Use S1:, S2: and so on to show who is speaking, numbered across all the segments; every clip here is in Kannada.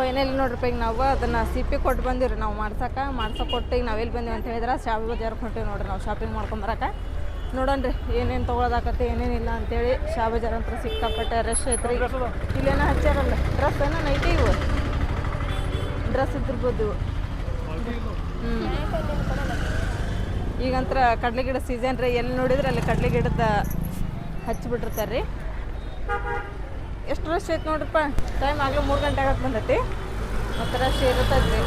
S1: ಫೈನಲ್ ನೋಡ್ರಪ್ಪ ಈಗ ನಾವು, ಅದನ್ನು ಸಿಪ್ಪಿ ಕೊಟ್ಟು ಬಂದಿವ್ರಿ. ನಾವು ಮಾಡ್ಸಕ್ಕೆ ಮಾಡ್ಸಕ್ಕೆ ಕೊಟ್ಟು ಈಗ ನಾವೆಲ್ಲಿ ಬಂದೀವಿ ಅಂತ ಹೇಳಿದ್ರೆ ಶಾಪಿ ಬಜಾರ್ಗೆ ಹೊಂಟೀವಿ ನೋಡ್ರಿ ನಾವು ಶಾಪಿಂಗ್ ಮಾಡ್ಕೊಂಬರಾಕ ನೋಡೋಣ ರೀ ಏನೇನು ತೊಗೊಳೋದಾಕತ್ತೆ ಏನೇನಿಲ್ಲ ಅಂತೇಳಿ ಶಾ ಬಜಾರ್ ಅಂತ ಸಿಕ್ಕಾಪಟ್ಟೆ ರಶ್ ಐತ್ರಿ. ಇಲ್ಲೇನೋ ಹಚ್ಚಾರಲ್ಲ ಡ್ರೆಸ್ ಏನೋ ನೈಟಿ ಇವು. ಡ್ರೆಸ್ ಇದ್ದಿರ್ಬೋದು ಹ್ಞೂ ಈಗಂತ್ರ ಕಡ್ಲೆ ಗಿಡ ಸೀಸನ್ ರೀ, ಎಲ್ಲಿ ನೋಡಿದ್ರೆ ಅಲ್ಲಿ ಕಡ್ಲೆ ಗಿಡದ ಹಚ್ಚಿಬಿಟ್ಟಿರ್ತಾರೆ ರೀ ಎಷ್ಟು ರಶ್ ಐತೆ ನೋಡ್ರಪ್ಪ? ಟೈಮ್ ಆಗಲೂ ಮೂರು ಗಂಟೆ ಆಗಕ್ಕೆ ಬಂದೈತಿ. ಮತ್ತು ರಶ್ ಇರುತ್ತೆ ರೀ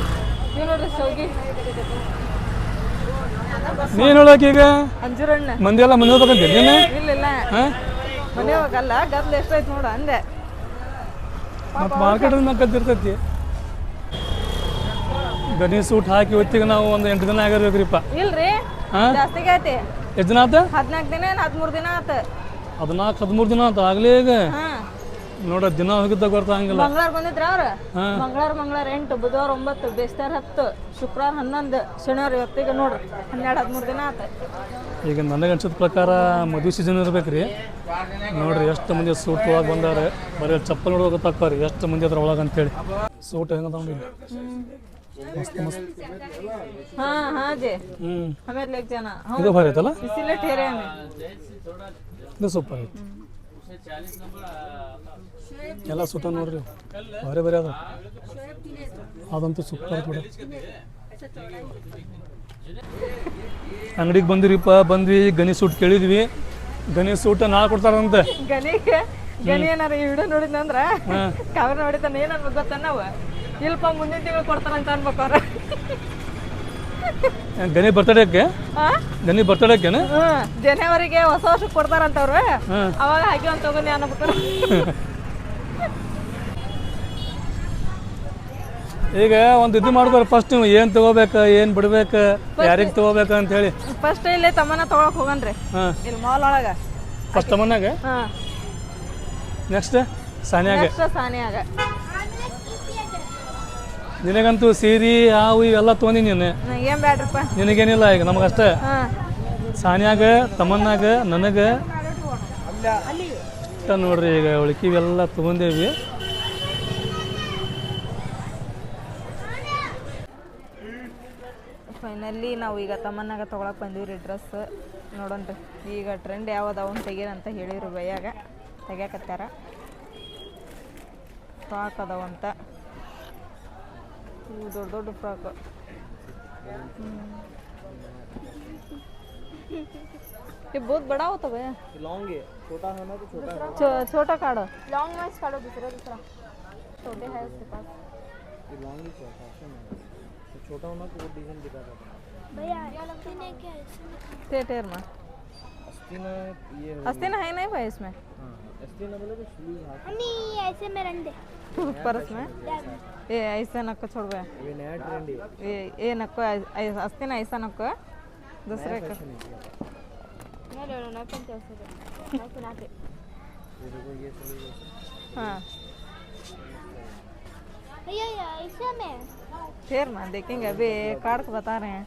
S1: ನೀವು ನೋಡ್ರಿ ಸೌಗಿ.
S2: ನೀನು ಹೇಳಕ್ಕೆ ಈಗ?
S1: ಅಂಜೂರಣ್ಣ.
S2: ಮಂದಿ ಎಲ್ಲ ಮನೆ ಹೋಗ್ಬೇಕಂತ ನೀನು?
S1: ಇಲ್ಲ ಇಲ್ಲ. ಮನೆ ಹೋಗಲ್ಲ ಗದ್ಲ ಎಷ್ಟೈತೆ ನೋಡು ಅಂದೆ.
S2: ಮತ್ತು ಮಾರ್ಕೆಟ್ ಕದ್ದಿರ್ತೈತಿ ಗಣೇಶ್ ಊಟ ಹಾಕಿ ಹೊತ್ತಿಗೆ ನಾವು ಒಂದು ಎಂಟು ದಿನ ಆಗಿರ್ಬೇಕ್ರಿಪ್ಪ
S1: ಇಲ್ರಿ?
S2: ಜಾಸ್ತಿ
S1: ಜಾಸ್ತಿಗೆ ಐತಿ
S2: ಎಷ್ಟು ದಿನ ಆತ?
S1: ಹದಿನಾಲ್ಕು ದಿನ ಏನು ಹದಿಮೂರು ದಿನ ಆತ?
S2: ಹದಿನಾಲ್ಕು ಹದಿಮೂರು ದಿನ ಆತ ಆಗಲೇ ಈಗ? ನೋಡ ದಿನ ಹೋಗಿದ್ದ ಗೊತ್ತಾಗಂಗಿಲ್ಲ
S1: ಮಂಗಳವಾರ ಬಂದಿದ್ರ ಅವ್ರ?
S2: ಮಂಗಳಾರ
S1: ಮಂಗಳಾರ ಮಂಗಳವಾರ ಎಂಟು ಬುಧವಾರ ಒಂಬತ್ತು ಬೇಸ್ತಾರ ಹತ್ತು ಶುಕ್ರವಾರ ಹನ್ನೊಂದು ಶನಿವಾರ ಇವತ್ತಿಗೆ ನೋಡ್ರಿ ಹನ್ನೆರಡು ಹದಿಮೂರು ದಿನ ಆತ.
S2: ಈಗ ನನಗೆ ಅನ್ಸಿದ ಪ್ರಕಾರ ಮದುವೆ ಸೀಸನ್ ಇರ್ಬೇಕ್ರಿ. ನೋಡ್ರಿ ಎಷ್ಟು ಮಂದಿ ಸೂಟ್ ಒಳಗೆ ಬಂದಾರೆ. ಬರೀ ಚಪ್ಪಲ್ ನೋಡೋಕೆ ತಕ್ಕವ್ರಿ ಎಷ್ಟು ಮಂದಿ ಅದ್ರ ಒಳಗೆ ಅಂತೇಳಿ. ಸೂಟ್ ಹೆಂಗ ನೋಡಿ ಮಸ್ತ್ ಮಸ್ತ್.
S1: ಹಾ ಹಾ ಜಿ
S2: ಹ್ಞೂ
S1: ಆಮೇಲೆ ಲೆಗ್ ಜನ.
S2: ಇದು ಭಾರಿ ಐತಲ್ಲ?
S1: ಬಿಸಿಲೇ ಟೇರೆ
S2: ಇದು ಸೂಪರ್ ಐತಿ. ಎಲ್ಲ ಸುಟ್ಟ ನೋಡ್ರಿ. ಬರೀ ಬರೀ ಅದ. ಅದಂತೂ ಸೂಪರ್ ಕೂಡ ಅಂಗಡಿಗೆ ಬಂದಿರಿಪ್ಪ ಬಂದ್ವಿ ಗಣಿ ಸೂಟ್ ಕೇಳಿದ್ವಿ. ಗಣಿ ಸೂಟ ನಾಳೆ ಕೊಡ್ತಾರಂತೆ.
S1: ಗನಿಗೆ ಗನಿ ಏನಾರ ಈ ವಿಡಿಯೋ ನೋಡಿದ್ನಂದ್ರ
S2: ಹಾಂ.
S1: ನೋಡಿದ ನೋಡಿತಾನ ಏನ್ ಅನ್ಬೇಕು ಗೊತ್ತ ನಾವು? ಇಲ್ಪ ಮುಂದಿನ ತಿಂಗಳು ಕೊಡ್ತಾರಂತ ಅನ್ಬೇಕು ಅವ್ರ.
S2: ಗಣಿ ಬರ್ತಡೇಕ್ಕೆ ಗಣಿ
S1: ಬರ್ತಡೇಕ್ಕೆ ಜನವರಿಗೆ ಹೊಸ ವರ್ಷಕ್ಕೆ ಕೊಡ್ತಾರಂತ ಅವ್ರು.
S2: ಹಾಂ.
S1: ಅವಾಗ ಹಾಕಿ ಒಂದು ತಗೊಂಡು ಅನ್ಬೇಕು
S2: ಈಗ ಒಂದು ಇದು ಮಾಡ್ತಾರೆ ಫಸ್ಟ್ ನೀವು ಏನು ತಗೋಬೇಕು ಏನು ಬಿಡ್ಬೇಕು ಯಾರಿಗೆ ತಗೋಬೇಕು ಅಂತ ಹೇಳಿ.
S1: ಫಸ್ಟ್ ಇಲ್ಲೇ ತಮ್ಮನ ತಗೊಳಕ್ ಹೋಗನ್ರಿ.
S2: ಹಾಂ.
S1: ಇಲ್ಲಿ ಮಾಲ್ ಒಳಗ.
S2: ಫಸ್ಟ್ ತಮ್ಮನಾಗ
S1: ಹಾ.
S2: ನೆಕ್ಸ್ಟ್ ಸಾನ್ಯಾಗ.
S1: ನೆಕ್ಸ್ಟ್ ಸಾನಿಯಾಗ.
S2: ನಿನಗಂತೂ ಸೀರೆ ಹಾವು ಇವೆಲ್ಲ ತೊಗೊಂಡಿ ನೀನು.
S1: ಏನ್ ಬ್ಯಾಡ್ರಪ್ಪ?
S2: ನಿನಗೇನಿಲ್ಲ ಈಗ ನಮಗಷ್ಟೇ.
S1: ಹಾ.
S2: ಸಾನ್ಯಾಗ ತಮ್ಮನ್ನಾಗ ನನಗೆ. ಇಷ್ಟ ನೋಡ್ರಿ ಈಗ ಉಳ್ಕಿವೆಲ್ಲ ತೊಗೊಂಡೇವಿ.
S1: ಫೈನಲಿ ನಾವು ಈಗ ತಮ್ಮನ್ನಾಗ ತೊಗೊಳಕ್ ಬಂದೀವ್ರಿ ಡ್ರೆಸ್ ನೋಡೋಣ್ರಿ ಈಗ ಟ್ರೆಂಡ್ ಯಾವ್ದು ಅವನ್ ತೆಗೀರಂತ ಹೇಳಿರು ಬೈಯಾಗ ತೆಗ್ಯಾಕತ್ತಾರ ಫ್ರಾಕ್ ಅದಾವಂತ ಇವು ದೊಡ್ಡ ದೊಡ್ಡ ಫ್ರಾಕ್ ये बहुत बड़ा होता है
S3: लॉन्ग है छोटा है ना तो छोटा
S1: छो, छोटा काढ़ो लॉन्ग में काढ़ो दूसरा दूसरा छोटे है उसके पास
S3: ये लॉन्ग ही छोटा है तो छोटा होना तो वो डिज़ाइन दिखा था
S1: थिएटर में
S3: अस्तीना ये
S1: अस्तिन है नहीं भाई इसमें
S3: हाँ अस्तीना बोले तो
S4: नहीं ऐसे में रंग दे
S1: पर्स में ये ऐसा नक्को छोड़ गया
S3: ये नया ट्रेंड है
S1: ये ये नक्को ऐ- अस्तिन ऐसा नक्को दूसरे का
S3: फ़ैशन है क्या?
S4: नहीं नहीं नहीं पहनते उससे मैं सुनाते
S3: ये देखो ये है
S1: हाँ
S4: भैया ये ऐसे में
S1: फिर ना देखेंगे अभी कार्ड को बता रहे हैं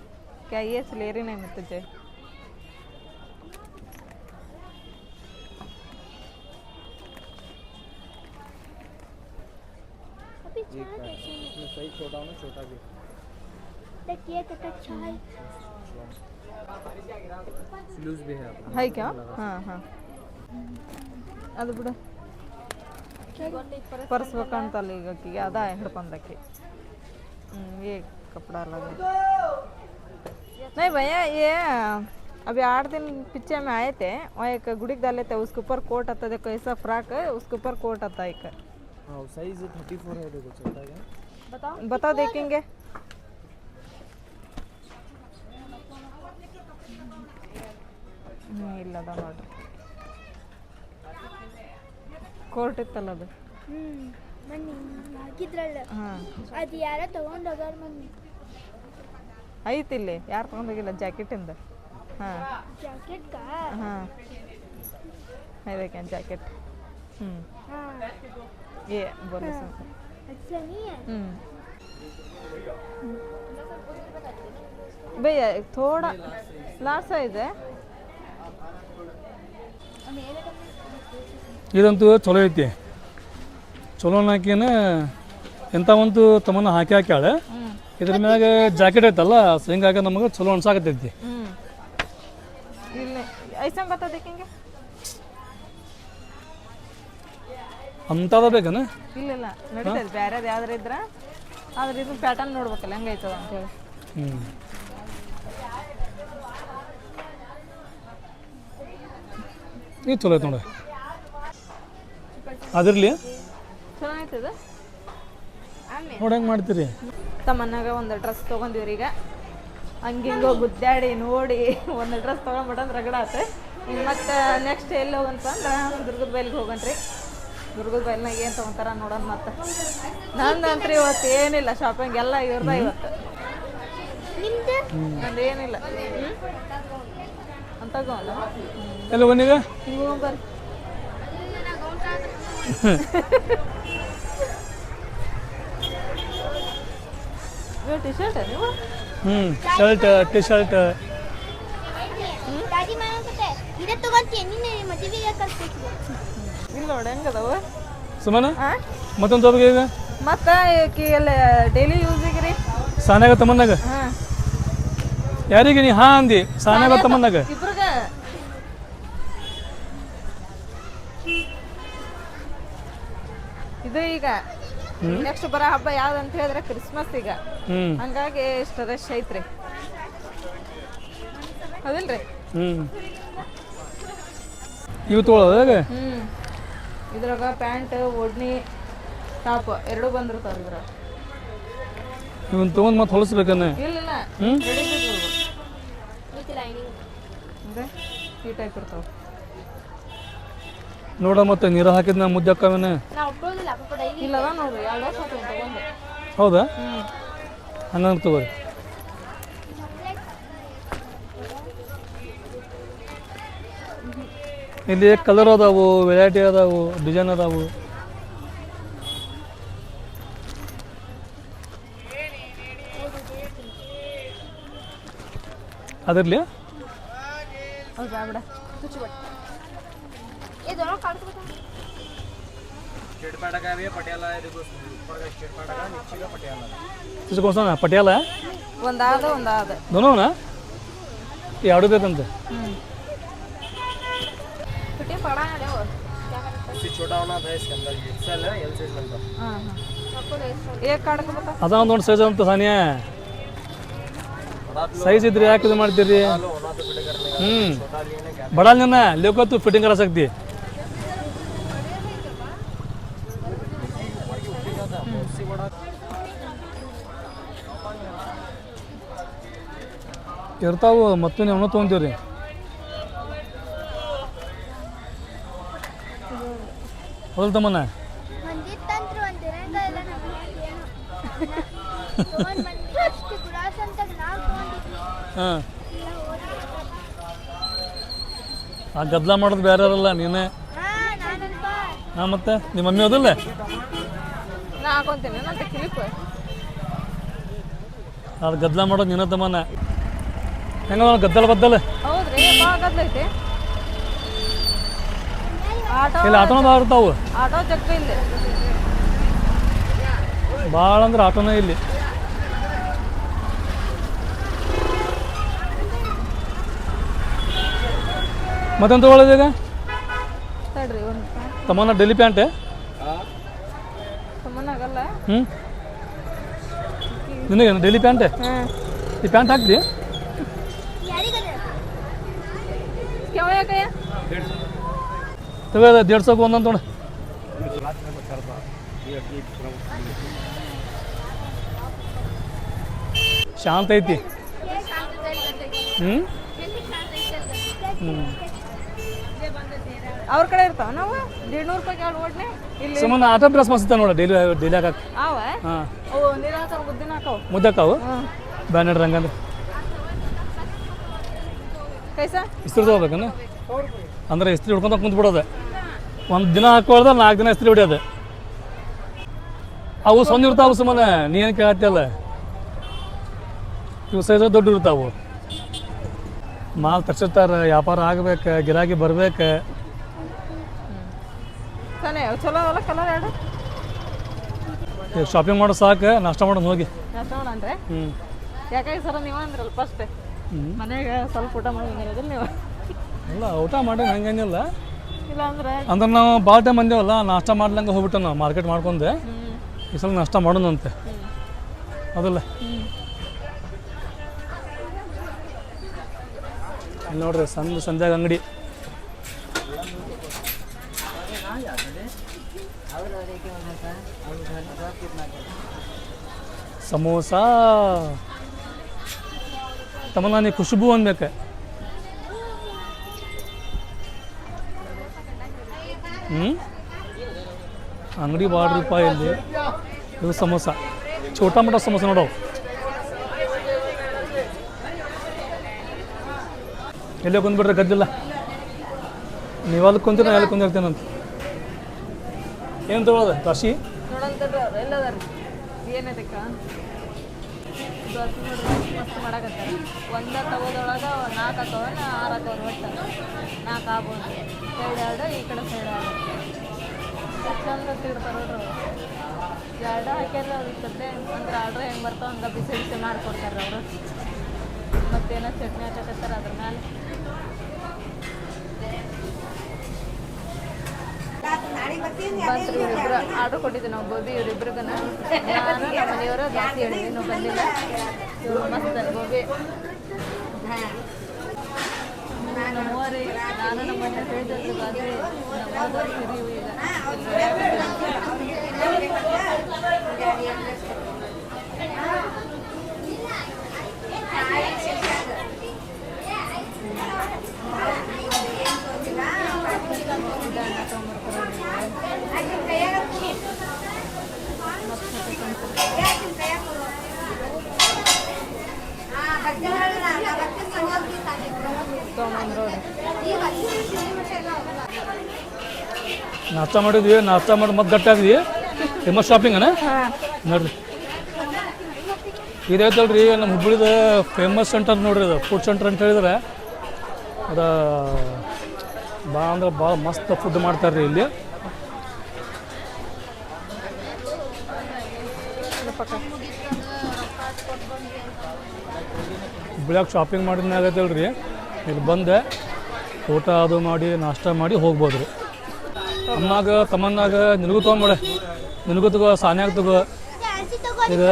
S1: क्या ये ले रही नहीं मैं तुझे
S4: अभी
S3: ये
S4: चार
S3: का है इसमें सही छोटा होना छोटा भी
S4: देखिए कितना अच्छा है
S3: स्लीव्स भी है अपना
S1: है क्या हाँ हाँ ಅದು ಬಿಡು ಪರ್ಸ್ ಬೇಕಂತಲ್ಲ ಈಗ ಆಕಿಗೆ ಅದ ಹಿಡ್ಕೊಂಡಾಕಿ हम्म, ये कपड़ा लगा नहीं भैया ये अभी आठ दिन पीछे में आए थे वहाँ एक गुड़ी डाले थे उसके ऊपर कोट आता देखो ऐसा फ्रॉक है उसके ऊपर कोट आता एक
S3: हाँ साइज थर्टी फोर है देखो छोटा है
S4: बताओ
S1: बताओ देखेंगे ಹ್ಮ್, ಇಲ್ಲದ ನೋಡ್ರಿ ಕೋರ್ಟ್ ಇತ್ತಲ್ಲ ಅದು
S4: ಹ್ಮ್ ಬನ್ನಿ ಹಾಕಿದ್ರಲ್ಲ
S1: ಐತಿ ಯಾರು ತಗೊಂಡೋಗಿಲ್ಲ ಜಾಕೆಟಿಂದ. ಹಾಂ.
S4: ಜಾಕೆಟ್.
S1: ಹಾಂ. ಜಾಕೆಟ್ ಹ್ಞೂ ಹ್ಞೂ ಭಯ ಥೋಡ ಲಾಸ್ ಇದೆ
S2: ಇದಂತೂ ಚಲೋ ಐತಿ. ಚಲೋ ಎಂಥ ಒಂದು ತಮ್ಮನ್ನ ಹಾಕಿ ಹಾಕ್ಯಾಳೆ. ಇದ್ರ ಮ್ಯಾಗ ಜಾಕೆಟ್ ಐತಲ್ಲ ಸೊ ಹಿಂಗಾಗಿ ನಮಗೆ ಚಲೋ ಅನ್ಸಾಕತ್ತೈತಿ.
S1: ಹಿಂಗೆ
S2: ಅಂಥದ ಬೇಕನ?
S1: ಇಲ್ಲ ಇಲ್ಲ. ನಡೀತದೆ. ಬೇರೆದು ಯಾವ್ದಾರ ಇದ್ರೆ ಆದ್ರೆ ಇದು ಪ್ಯಾಟರ್ನ್ ನೋಡ್ಬೇಕಲ್ಲ ಹೆಂಗೈತದ ಅಂತೇಳಿ.
S2: ಹ್ಞೂ ಇದು ಚಲೋ ಐತೆ ನೋಡಿ. ಅದಿರಲಿ.
S1: ಚೆನ್ನಾಗೈತದ?
S2: ನೋಡಂಗೆ ಮಾಡ್ತೀರಿ?
S1: ತಮ್ಮನಾಗ ಒಂದು ಡ್ರೆಸ್ ತೊಗೊಂಡಿವ್ರಿ ಈಗ. ಹಂಗಿಂಗೋ ಗುದ್ದಾಡಿ ನೋಡಿ ಒಂದು ಡ್ರೆಸ್ ತೊಗೊಂಡ್ಬಿಟ್ಟಂದ್ರೆ ರಗಡ ಆತ. ಈಗ ಮತ್ತೆ ನೆಕ್ಸ್ಟ್ ಎಲ್ಲಿ ಹೋಗಂತಂದ್ರೆ ದುರ್ಗದ ಬೈಲಿಗೆ ಹೋಗನ್ರಿ ದುರ್ಗದ ಬೈಲ್ನಾಗ ಏನು ತೊಗೊಂತಾರ ನೋಡೋಣ ಮತ್ತೆ. ನಂದಂತ್ರಿ ಇವತ್ತು ಏನಿಲ್ಲ ಶಾಪಿಂಗ್ ಎಲ್ಲ ಇವ್ರದ ಇವತ್ತು. ನಂದು ಏನಿಲ್ಲ. ಅಂತ ತಗೋಲ್ಲ
S2: ಎಲ್ಲ
S1: ಬರ್ರಿ. ಟಿ ಶರ್ಟ್ ನೀವು?
S2: ಹ್ಞೂ ಶರ್ಟ್ ಟಿ ಶರ್ಟ್
S1: ಇಲ್ಲ ನೋಡಿ ಹೆಂಗದವ?
S2: ಸುಮನ?
S1: ಹಾಂ
S2: ಮತ್ತೊಂದು ತೊಗೊಬೇಕು ಈಗ
S1: ಮತ್ತು ಎಲ್ಲ ಡೈಲಿ ಯೂಸಿಗೆ ರೀ.
S2: ಸಾನ್ಯಾಗ ತಮ್ಮನ್ನಾಗ
S1: ಹಾಂ.
S2: ಯಾರಿಗೆ ನೀ ಹಾ ಅಂದಿ? ಸಾನಾಗ ತಮ್ಮನ್ನಾಗ
S1: ಇಬ್ರಿಗ ಈಗ. ನೆಕ್ಸ್ಟ್ ಬರೋ ಹಬ್ಬ ಯಾವ್ದು ಅಂತ ಹೇಳಿದ್ರೆ ಕ್ರಿಸ್ಮಸ್ ಈಗ. ಹಂಗಾಗಿ ಇಷ್ಟ ರಶ್ ಐತ್ರಿ ಹೌದಿಲ್ರಿ?
S2: ಹ್ಞೂ ಇವು ತೊಗೊಳೋದಾಗ
S1: ಇದ್ರಾಗ ಪ್ಯಾಂಟ್ ಒಡ್ನಿ ಟಾಪ್ ಎರಡೂ ಬಂದಿರ್ತಾವ ಇದ್ರಾಗ.
S2: ಇವನ್ ತಗೊಂಡ್ ಮತ್ತೆ ಹೊಲಿಸ್ಬೇಕನ್ನ
S1: ಇಲ್ಲ ಇಲ್ಲ.
S2: ಹ್ಮ್?
S1: ಈ ಟೈಪ್ ಇರ್ತಾವ.
S2: ನೋಡ ಮತ್ತೆ ನೀರು ಹಾಕಿದ್
S4: ನಾ
S1: ಮುದ್ದೆ ಅಕ್ಕವೇನೆ
S2: ಹೌದಾ? ಹಂಗಂತ ತಗೋರಿ ಇಲ್ಲಿ ಕಲರ್ ಅದಾವು ವೆರೈಟಿ ಅದಾವು ಡಿಸೈನ್ ಅದಾವು? ಅದಿರ್ಲಿ
S3: देखो
S4: क्या करते
S3: इससे छोटा होना था इसके अंदर एक्सेल है एल साइज बनता
S1: ಹಾಂ ಹಾಂ
S4: हैं आपको रेस्ट
S1: ಏಕ್ ಕಾಡ್ಕೊ ಬತ್ತ
S2: ಅದ ಒಂದು ದೊಡ್ಡ ಸೈಜ್ ಅಂತ ಸಾನಿಯಾ
S3: बड़ा
S2: ಸೈಜ್ ಇದ್ರೆ ಯಾಕೆ ಇದು ಮಾಡ್ತೀರಿ
S3: लो होना तो फिट करने का
S2: ಹ್ಞೂ
S3: छोटा लिए ना क्या
S2: ಬಡಾಲ್ ನಿನ್ನ ಲೇಕೋತು ಫಿಟ್ಟಿಂಗ್ ಕರ ಇರ್ತಾವು ಮತ್ತು ನೀವು
S4: ತೊಗೊಂತೀವಿ ರೀ ಹೌದು ತಮ್ಮನ
S2: ಹಾಂ. ಆ ಗದ್ಲ ಮಾಡೋದು ಬೇರೆ ನೀನೆ. ನೀನೇ
S4: ಹಾ
S2: ಮತ್ತೆ? ನಿಮ್ಮ ಮಮ್ಮಿ ಹೋದಿಲ್ಲ ಅದು ಗದ್ಲ ಮಾಡೋದು ನಿನ್ನ ತಮ್ಮನ ಹೆಂಗ ಗದ್ದಲ ಬದ್ದಲ?
S1: ಹೌದ್ರಿ ಭಾಳ ಗದ್ಲೈತಿ ಆಟೋ
S2: ಇಲ್ಲಿ ಆಟೋನ ಭಾಳ ಇರ್ತಾವು.
S1: ಆಟೋ ಇಲ್ಲಿ.
S2: ಭಾಳ ಅಂದ್ರೆ ಆಟೋನ ಇಲ್ಲಿ. ಮತ್ತೊಂದು ತಗೊಳ್ಳೋದು ಈಗ?
S1: ತಡ್ರಿ ಒಂದು ಪ್ಯಾಂಟ್.
S2: ತಮ್ಮನ ಡೆಲಿ ಪ್ಯಾಂಟ್?
S1: ಹ್ಮ್.
S2: ಹ್ಞೂ ನಿನಗೆ ಡೆಲಿ ಪ್ಯಾಂಟ್? ಈ ಪ್ಯಾಂಟ್ ಹಾಕ್ತಿ
S1: ಯಾಕಯ್ಯ
S2: ತಗೋ ದೇಡ್ ಸಾವಿರ ಒಂದೊಂದು ಶಾಂತ ಐತಿ. ಹ್ಞೂ ಹ್ಞೂ
S1: ಅವ್ರ ಕಡೆ ಇರ್ತಾವ ನಾವು? ದೇಡ್ನೂರು ರೂಪಾಯಿ ಎರಡು ಓಡ್ನೆ ಇಲ್ಲಿ
S2: ಸುಮ್ಮನೆ ಆಟೋ ಬ್ರಸ್ ಮಸ್ತ ನೋಡ ಡೈಲಿ ಡೈಲಿ ಹಾಕಕ್ಕೆ.
S1: ಅವ ಅವು ನೀರು ಹಾಕೋ ಹಾಕವು.
S2: ಮುದ್ದಕ್ಕಾವು ಬ್ಯಾನಡ್ ರಂಗಂದ್ರೆ
S1: ಕೈಸ?
S2: ಇಸ್ತ್ರಿ ತೊಗೋಬೇಕನ? ಅಂದ್ರೆ ಇಸ್ತ್ರಿ ಹಿಡ್ಕೊಂತ ಕುಂತ ಬಿಡೋದೆ ಒಂದು ದಿನ ಹಾಕೊಳ್ದ ನಾಲ್ಕು ದಿನ ಇಸ್ತ್ರಿ ಹೊಡಿಯೋದು. ಅವು ಸಣ್ಣ ಇರ್ತಾವು ಸುಮ್ಮನೆ ನೀ ಏನು ಕೇಳತ್ತಲ್ಲ ಇವು ಸೈಜ್ ದೊಡ್ಡ ಇರ್ತಾವು. ಮಾಲ್ ತರ್ಸಿರ್ತಾರ ವ್ಯಾಪಾರ ಆಗ್ಬೇಕು ಗಿರಾಕಿ ಬರ್ಬೇಕ. ಶಾಪಿಂಗ್ ಮಾಡೋ ಸಾಕು ನಾಷ್ಟ ಮಾಡೋದು ಹೋಗಿ.
S1: ಯಾಕೆ ಸರ್
S2: ಹ್ಞೂ
S1: ಯಾಕಾಗಿ ಸರ ನೀವು ಅಂದ್ರಲ್ಲ ಫಸ್ಟ್ ಮನೆಗೆ ಸ್ವಲ್ಪ ಊಟ ಮಾಡಿ ನೀವು?
S2: ಇಲ್ಲ ಊಟ ಮಾಡಿ ಹಂಗೇನಿಲ್ಲ.
S1: ಇಲ್ಲ ಅಂದ್ರೆ
S2: ಅಂದ್ರೆ ನಾವು ಭಾಳ ಟೈಮ್ ಬಂದೇವಲ್ಲ ನಾಷ್ಟ ಮಾಡ್ಲಂಗೆ ಹೋಗ್ಬಿಟ್ಟು ನಾವು ಮಾರ್ಕೆಟ್ ಮಾಡ್ಕೊಂಡೆ. ಈ ಸಲ ನಾಷ್ಟ ಮಾಡೋಣಂತೆ. ಅದಲ್ಲ. ಇಲ್ಲಿ ನೋಡ್ರಿ ಸಂಜೆ ಸಂಧ್ಯಾಗ ಅಂಗಡಿ. ಸಮೋಸಾ. ತಮ್ಮ ನಾನು ಖುಷ್ಬು ಅನ್ಬೇಕು. ಹ್ಞೂ ಅಂಗಡಿ ಬಾಡ್ರಿಪ್ಪ ಇಲ್ಲಿ ಇದು ಸಮೋಸ ಚೋಟಾ ಮೋಟ ಸಮೋಸ ನೋಡವು ಎಲ್ಲೇ ಕುಂದ್ಬಿಟ್ರೆ ಗದ್ದಿಲ್ಲ ನೀವು ಅಲ್ಲಿ ಕುಂತೀರ ಎಲ್ಲಿ ಕುಂದಿರ್ತೇನಂತ ಏನು ತಗೊಳ್ಳೋದು ಕಾಶಿ
S1: ಹತ್ತು ದೋಸೆ ನೋಡ್ರಿ ಮಸ್ತ್ ಮಾಡಕತ್ತಾರ ಒಂದ ತಗೋದೊಳಗೆ ನಾಲ್ಕು ತವನ ಆರು ಹಾಕವ್ರ ಒಟ್ಟು ನಾಲ್ಕು ಆಗ್ಬೋದು. ಸೈಡ್ ಎರಡು, ಈ ಕಡೆ ಸೈಡ್ ಎರಡು. ಚಂದ ತಿರ್ತಾರ ನೋಡ್ರಿ ಎರಡು ಹಾಕ್ಯಾರ ಅವ್ರ ಜೊತೆ, ಅಂದ್ರೆ ಆರ್ಡ್ರ್ ಹೆಂಗೆ ಬರ್ತಾವ ಹಂಗೆ ಬಿಸಿ ಬಿಸಿ ಮಾಡಿಕೊಡ್ತಾರೆ ಅವರು. ಮತ್ತೇನೋ ಚಟ್ನಿ ಹಾಕತ್ತಾರೆ ಅದ್ರ ಮೇಲೆ ಆರ್ಡ್ರ್ ಕೊಟ್ಟಿದ್ದೆ ನಾವು ಗೋಬಿ ಇವ್ರಿಬ್ರಿಗನ ನಾನು ನಮ್ಮ ಮನೆಯವರು ಜಾಸ್ತಿ ಹೇಳಿದ್ವಿ ನಾವು ಬಂದಿಲ್ಲ. ಮಸ್ತ್ ಗೋಬಿ ನಾನು ನಮ್ಮ ಮನೆ ಹೇಳಿದ್ರು ಬಾಜಿ ನಮ್ಮ ಈಗ
S2: ನಾಷ್ಟ ಮಾಡಿದ್ವಿ ನಾಷ್ಟ ಮಾಡಿ ಮತ್ತೆ ಗಟ್ಟಿ ಆಗಿದ್ವಿ ಫೇಮಸ್ ಶಾಪಿಂಗ್ ಅನ? ನೋಡ್ರಿ. ಇದೈತಲ್ರಿ ನಮ್ಮ ಹುಬ್ಬಳ್ಳಿದ ಫೇಮಸ್ ಸೆಂಟರ್ ನೋಡ್ರಿ ಅದು ಫುಡ್ ಸೆಂಟರ್ ಅಂತ ಹೇಳಿದ್ರೆ. ಅದ ಭಾಳ ಅಂದ್ರೆ ಭಾಳ ಮಸ್ತ್ ಫುಡ್ ಮಾಡ್ತಾರೆ ಇಲ್ಲಿ. ಹುಬ್ಳ್ಯಾಗ ಶಾಪಿಂಗ್ ಮಾಡಿದ್ನಾಗತ್ತಲ್ಲ ರೀ ಇಲ್ಲಿ ಬಂದೆ ಊಟ ಅದು ಮಾಡಿ ನಾಷ್ಟ ಮಾಡಿ ಹೋಗ್ಬೋದು ರೀ ಅಮ್ಮಾಗ ತಮ್ಮನ್ನಾಗ ನಿನಗೂ ತೊಗೊಂಬಿಡೆ ನಿನಗೂ ತಗೋ ಸಾನ್ಯಾಗ ತಗೋ. ಈಗ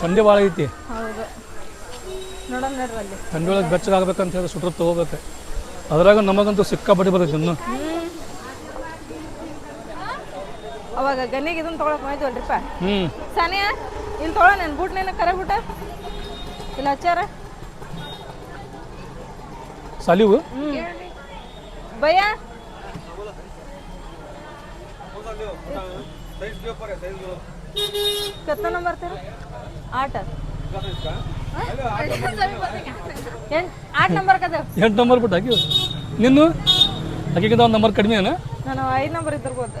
S2: ಥಂಡಿ ಭಾಳ ಐತಿ. ಥಂಡಿ ಒಳಗೆ ಬೆಚ್ಚಗಾಗ್ಬೇಕಂತ ಹೇಳಿ ಸುಟ್ರ ತಗೋಬೇಕು. ಅದ್ರಾಗ ನಮಗಂತೂ ಸಿಕ್ಕಾಪಟ್ಟಿ ಬರ್ತೈತಿ ಇನ್ನು.
S1: ಅವಾಗ ಗನ್ನಿಗೆ ಇದನ್ನ ತೊಗೊಳಕ್ ಹೋಯ್ತಲ್ರಿಪ್ಪ.
S2: ಹ್ಞೂ
S1: ಸಾನಿಯಾ ಇಲ್ಲಿ ತೊಗೊಳ ನನ್ನ ಬೂಟ್ ನೇನ ಕರೆ ಬೂಟ? ಇಲ್ಲ ಹಚ್ಚಾರ
S2: ಸಲಿವು?
S1: ಭಯ? ಕತ್ತನ ಬರ್ತೀರ ಆಟ. ಆಟ್ ನಂಬರ್ ಕದ?
S2: ಎಂಟು ನಂಬರ್ ಬಿಟ್ಟು ಹಾಕಿ ನಿನ್ನು? ಹಾಕಿಗಿಂತ ಒಂದು ನಂಬರ್ ಕಡಿಮೆ ಏನು?
S1: ನಾನು ಐದು ನಂಬರ್ ಇದ್ದಿರ್ಬೋದು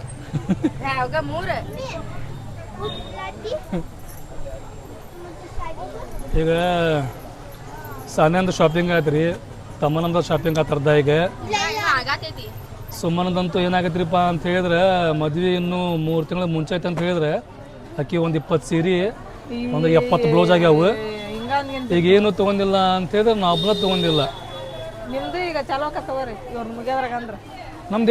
S1: ಯಾವಾಗ? ಮೂರು?
S2: ಈಗ ಸಾನ್ಯಾಂದು ಶಾಪಿಂಗ್ ಆಯ್ತು ರೀ ತಮ್ಮನಂದ ಶಾಪಿಂಗ್ ಆತರದ ಈಗ. ಸುಮ್ಮನದಂತೂ ಏನಾಗೈತ್ರಿಪ್ಪ ಅಂತ ಹೇಳಿದ್ರೆ ಮದ್ವೆ ಇನ್ನು ಮೂರು ತಿಂಗಳ ಮುಂಚೆ ಐತೆ ಅಂತ ಹೇಳಿದ್ರೆ ಅಕ್ಕಿ ಒಂದು ಇಪ್ಪತ್ತು ಸೀರೆ ಒಂದು ಎಪ್ಪತ್ತು ಬ್ಲೌಸ್ ಆಗ್ಯಾವು. ಈಗ ಏನು ತೊಗೊಂಡಿಲ್ಲ ಅಂತ ಹೇಳಿದ್ರೆ ನಾವು ಒಬ್ಬ ತಗೊಂಡಿಲ್ಲ. ನಿಮ್ದು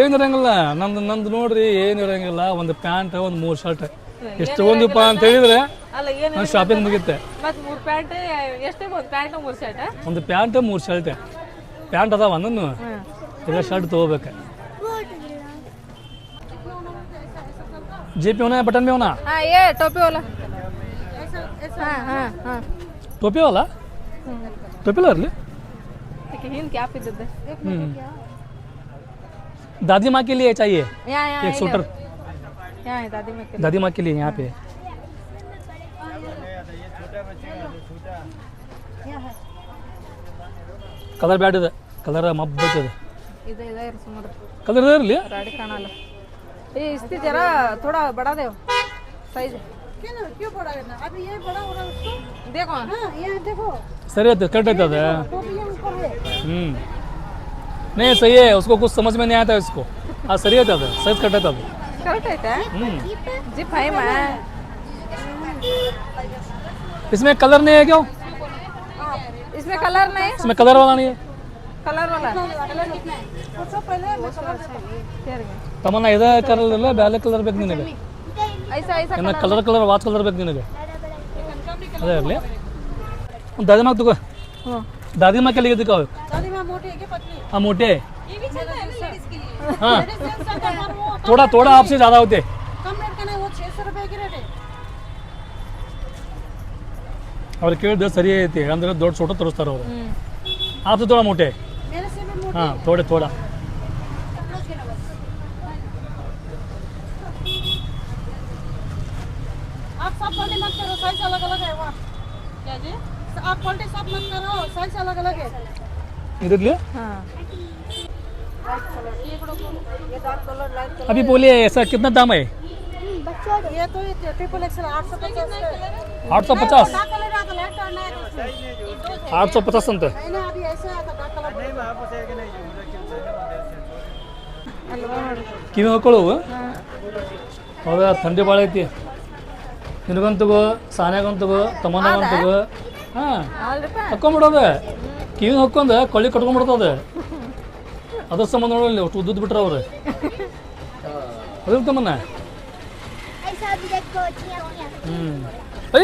S2: ಏನು ಇರಂಗಿಲ್ಲ. ನಂದು ನಂದು ನೋಡ್ರಿ ಏನು ಇರಂಗಿಲ್ಲ. ಒಂದು ಪ್ಯಾಂಟ್ ಒಂದು ಮೂರು ಶರ್ಟ್. ಎಷ್ಟು ತಗೊಂಡಿಪ್ಪ ಅಂತ ಹೇಳಿದ್ರೆ
S1: ಅಲ್ಲ ಏನು
S2: ನಾನು ಶಾಪಿಂಗ್ ಮುಗಿತೆ
S1: ಮತ್ತು ಮೂರು ಪ್ಯಾಂಟ್ ಎಷ್ಟೇ ಒಂದು ಪ್ಯಾಂಟ್ ಮೂರು ಶರ್ಟ್?
S2: ಒಂದು ಪ್ಯಾಂಟ್ ಮೂರು ಶರ್ಟ್. ಪ್ಯಾಂಟ್ ಅದಾವ ನನ್ನ
S1: ಹ್ಞೂ
S2: ಈಗ ಶರ್ಟ್ ತೊಗೋಬೇಕು ಜಿ ಪಿ ಅವನ ಬಟನ್ ಬಿ ಅವನ
S1: ಹಾಂ ಏ ಟೋಪಿ ವಾಲ ಹಾಂ ಹಾಂ ಹಾಂ
S2: ಟೋಪಿ ಅವಲ್ಲ ಟೋಪಿಲ್ಲ ಇರಲಿ
S1: ठीक है हिंद क्या पे दे
S2: दादी माँ के लिए चाहिए
S1: यहाँ यहाँ
S2: एक स्वेटर
S1: यहाँ है दादी में के
S2: दादी माँ के लिए यहाँ पे ಕಲರ್ ಬ್ಯಾಡ್ ಇದೆ ಕಲರ್ ಮಬ್ಬೈತದೆ
S1: इधर इधर सुमर
S2: ಕಲರ್ ಇರಲಿ
S1: गाड़ी खाना लो ये इसकी जरा थोड़ा बढ़ा दो साइज क्यों क्यों बड़ा करना अभी ये बड़ा हो रहा है उसको देखो हाँ ये देखो
S2: ಸರಿ ಆಯ್ತು ಕರೆಕ್ಟ್ ಆಯ್ತದೆ
S1: टोपी ये ऊपर है
S2: ಹ್ಞೂ नहीं सही है उसको कुछ समझ में नहीं आता है उसको हाँ सही ಆಯ್ತದೆ ಸೈಜ್ ಕರೆಕ್ಟ್ ಆಯ್ತದೆ
S1: करेक्ट है क्या
S2: ಹ್ಞೂ
S1: जी भाई मैं
S2: इसमें कलर नहीं है क्यों
S1: इसमें कलर नहीं
S2: इसमें कलर वाला नहीं है
S1: कलर वाला
S2: ತಮ್ಮನ್ನ ಇದೇ ಕಲರ್ ಇಲ್ಲ ಬೇರೆ ಕಲರ್ ಬೇಕು ನಿನಗೆ
S1: ऐसा ऐसा
S2: ಇನ್ನು ಕಲರ್ ಕಲರ್ ವಾಚ್ ಕಲರ್ ಬೇಕು ನಿನಗೆ ಅದೇ ಇರಲಿ ಒಂದು ದಾದಿ ಮಾಕ್ ತಗೋ
S1: ಹ್ಞೂ
S2: दादी माँ के लिए दिखाओ हाँ मोटे हाँ थोड़ा थोड़ा आपसे ज़्यादा होते ಅವ್ರು ಕೇಳಿದ್ರೆ ಸರಿ ಐತಿ ಅಂದ್ರೆ ದೊಡ್ಡ ಸೋಟೋ ತೋರಿಸ್ತಾರೆ ಅವರು. ಆಪ್ಸು ತೋಳ ಮೂಟೆ. ಹಾಂ ತೋಡೆ ತೋಡ.
S5: आप सब मत करो साइज़ अलग अलग है क्या जी आप सब मत करो साइज़ अलग अलग है
S2: इधर
S1: ले
S2: अभी बोलिए ऐसा कितना दाम है
S5: ये तो ट्रिपल एक्सल आठ सौ पचास
S2: आठ सौ पचास
S5: डार्क कलर आता लाइट और नहीं
S2: आठ सौ पचास ಅಂತ
S5: नहीं अभी ऐसे आता डार्क कलर
S1: ಅಲ್ವಾ ನೋಡಿ
S2: ಕಿವಿ ಹಾಕೊಳ್ಳು
S1: ಹಾಂ
S2: ಹೌದಾ ಥಂಡಿ ಭಾಳ ಐತಿ ನಿನಗಂತಗೋ ಸಾನ್ಯಾಗಂತಗೋ ತಮ್ಮನಾಗಂತಗೋ ಹಾಂ
S1: ಅಲ್ರಿಪ್ಪ
S2: ಹಾಕೊಂಬಿಡೋದ ಕಿವಿ ಹಾಕೊಂಡ ಕೊಳ್ಳಿ ಕಟ್ಕೊಂಡ್ಬಿಡ್ತದ ಅದ್ರ ಸಂಬಂಧ ನೋಡಲಿ ಅಷ್ಟು ಉದ್ದುದ್ ಬಿಟ್ರ ಅವ್ರು ಅದಿಲ್ಲ ತಮ್ಮನ್ನ
S4: ऐसा ಹೇ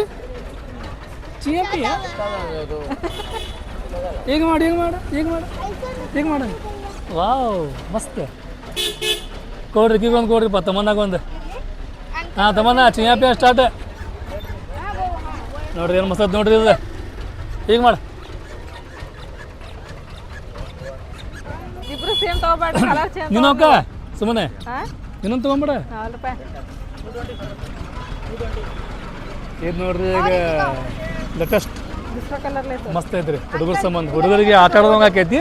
S2: ಚಿ ಎಂ ಪಿ ಈಗ ಮಾಡಿ ಈಗ ಮಾಡು ಈಗ ಮಾಡು ಈಗ ಮಾಡು? ವಾವ್ ಮಸ್ತ್. ಕೊಡ್ರಿ ಈಗೊಂದು ಕೊಡ್ರಿಪ್ಪ ತಮ್ಮನಾಗ ಒಂದು. ಹಾಂ ತಮ್ಮನ ಚಿ ಪಿ ಸ್ಟಾರ್ಟ್ ನೋಡ್ರಿ ಏನು ಮಸ್ತ್ ನೋಡ್ರಿ ಇದು. ಈಗ ಮಾಡು?
S1: ಕಲರ್ ಚೇಂಜ್
S2: ನೀನು ಸುಮ್ಮನೆ ಇನ್ನೊಂದು ತಗೊಂಬಿಡ. ಇದು ನೋಡ್ರಿ ಈಗ ಲೇಟೆಸ್ಟ್ ಮಸ್ತ್ ಐತ್ರಿ. ಹುಡುಗರ ಸಂಬಂಧ. ಹುಡುಗರಿಗೆ ಆಟ ಆಡದಂಗ ಆಕೈತಿ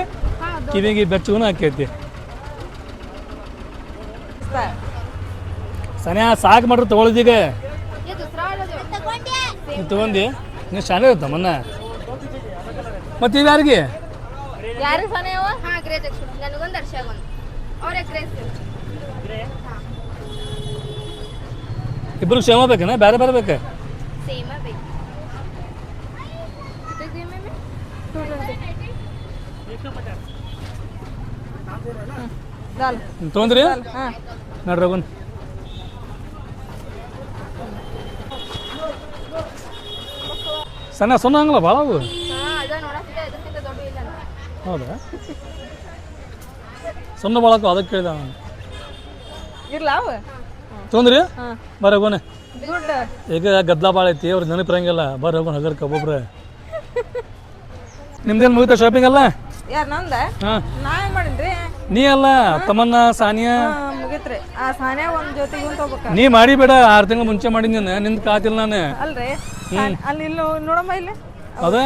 S2: ಕಿವಿಗೆ ಬೆಚ್ಚಗೂ ಆಕೈತಿ. ಸನ್ಯಾ ಸಾಕು ಮಾಡ್ರಿ ತಗೊಳ್ದೀಗ ತಗೊಂಡಿ. ನೀವು ಶಾಲೆ ಇರುತ್ತ ಮೊನ್ನ? ಮತ್ತೆ ಇವು ಯಾರಿಗೆ? ಇಬ್ಬರು ಕ್ಷೇಮ ಬೇಕನ? ಬೇರೆ ಬೇರೆ ಬೇಕಾ
S1: ತೊಂದ್ರಿ
S2: ಬೇಕು ತೊಗೊಂಡ್ರಿ? ನಡ್ರಿ ಸಣ್ಣ ಸೊನ್ನ ಹಂಗಲ್ಲ ಭಾಳ ಅವು. ಹೌದಾ? ಸೊನ್ನ ಭಾಳ ಅದಕ್ಕೆ ಕೇಳಿದ ತೊಂದ್ರಿ
S1: ಬರೋಗೋಣ
S2: ಈಗ ಗದ್ದಲ ಭಾಳ ಐತಿ ಅವ್ರು ನೆನಪಿರಂಗಿಲ್ಲ. ಬರ್ರಿ ಹೋಗೋಣ ಹಗರ್ಕ ಒಬ್ಬೊಬ್ರೆ ನಿಮ್ದೇನು ಮುಗಿತ ಶಾಪಿಂಗ್ ಅಲ್ಲ?
S1: ಯಾರು ನಂದ?
S2: ಹಾಂ.
S1: ನಾ ಏನು ಮಾಡಿನ್ರಿ?
S2: ನೀ ಅಲ್ಲ ತಮ್ಮನ್ನ ಸಾನಿಯಾ?
S1: ಮುಗಿತ್ರಿ. ಆ ಸಾನ್ಯಾಗ ಒಂದು ಜೊತೆ ಒಂದು ಹೋಗ್ಬೇಕ
S2: ನೀ ಮಾಡಿ ಬೇಡ ಆರು ತಿಂಗಳು ಮುಂಚೆ ಮಾಡಿದ್ ನೀನು ನಿಂದು ಕಾತಿಲ್ಲ ನಾನು.
S1: ಅಲ್ರಿ. ಸಾನ್- ಅಲ್ಲಿ ಇಲ್ಲಿ ನೋಡಮ್ಮ ಇಲ್ಲಿ.
S2: ಅದ?